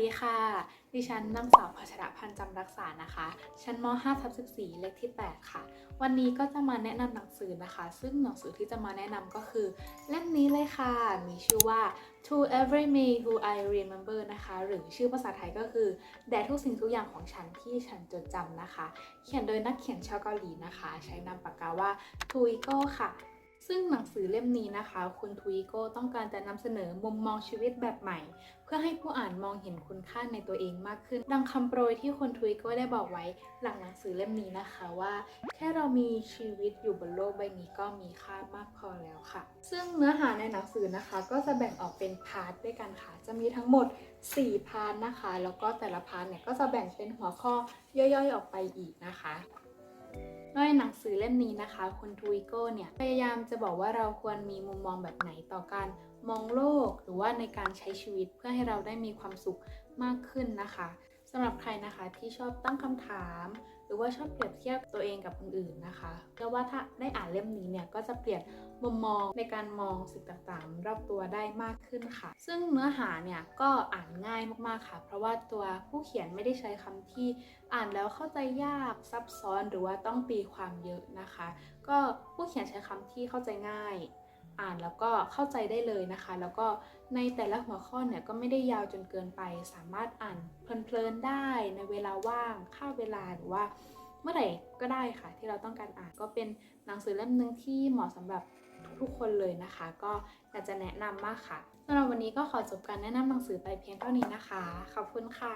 ดีค่ะ ดิฉันนางสาวพัชรพันธ์จำรักษานะคะ ชั้นม 5 ทับ14 เลขที่ 8 ค่ะ วันนี้ก็จะมาแนะนำหนังสือนะคะ ซึ่งหนังสือที่จะมาแนะนำก็คือ เล่มนี้เลยค่ะ มีชื่อว่า To Every Me Who I Remember นะคะ หรือชื่อภาษาไทยก็คือ แด่ทุกสิ่งทุกอย่างของฉันที่ฉันจดจำนะคะ เขียนโดยนักเขียนชาวเกาหลีนะคะ ใช้นามปากกาว่าทูอิโก้ค่ะ ซึ่งหนังสือเล่มนี้นะคะ คุณทูอิโก้ต้องการจะนำเสนอมุมมองชีวิตแบบใหม่ เพื่อให้ผู้อ่านมองเห็นคุณค่าในตัวเองมากขึ้น ดังคำโปรยที่คุณทูอิโก้ได้บอกไว้หลังหนังสือเล่มนี้นะคะว่า แค่เรามีชีวิตอยู่บนโลกใบนี้ก็มีค่ามากพอแล้วค่ะ ซึ่งเนื้อหาในหนังสือนะคะ ก็จะแบ่งออกเป็นพาร์ทด้วยกันค่ะ จะมีทั้งหมด 4 พาร์ทนะคะ แล้วก็แต่ละพาร์ทเนี่ยก็จะแบ่งเป็นหัวข้อย่อยๆออกไปอีกนะคะ ในหนังสือเล่มนี้นะคะ คุณทูอิโก้เนี่ยพยายามจะบอกว่าเราควรมีมุมมองแบบไหนต่อการมองโลก หรือว่าในการใช้ชีวิตเพื่อให้เราได้มีความสุขมากขึ้นนะคะสำหรับใครนะคะที่ชอบตั้งคำถาม รือว่าชอบเปรียบเทียบตัวเองกับคนอื่นนะคะเชื่อว่าถ้าได้อ่านเล่มนี้เนี่ยก็จะเปลี่ยนมุมมองในการมองสิ่งต่างๆ รอบตัวได้มากขึ้นค่ะ ซึ่งเนื้อหาเนี่ยก็อ่านง่ายมากๆค่ะ เพราะว่าตัวผู้เขียนไม่ได้ใช้คำที่อ่านแล้วเข้าใจยากซับซ้อนหรือว่าต้องตีความเยอะนะคะ ก็ผู้เขียนใช้คำที่เข้าใจง่าย อ่านแล้วก็เข้าใจได้เลยนะคะ แล้วก็ในแต่ละหัวข้อเนี่ยก็ไม่ได้ยาวจนเกินไป สามารถอ่านเพลินๆได้ในเวลาว่างค่าเวลาหรือว่าเมื่อไหร่ก็ได้ค่ะ ที่เราต้องการอ่านก็เป็นหนังสือเล่มหนึ่งที่เหมาะสำหรับทุกๆคนเลยนะคะ ก็อยากจะแนะนำมากค่ะสำหรับวันนี้ก็ขอจบการแนะนำหนังสือไปเพียงเท่านี้นะคะขอบคุณค่ะ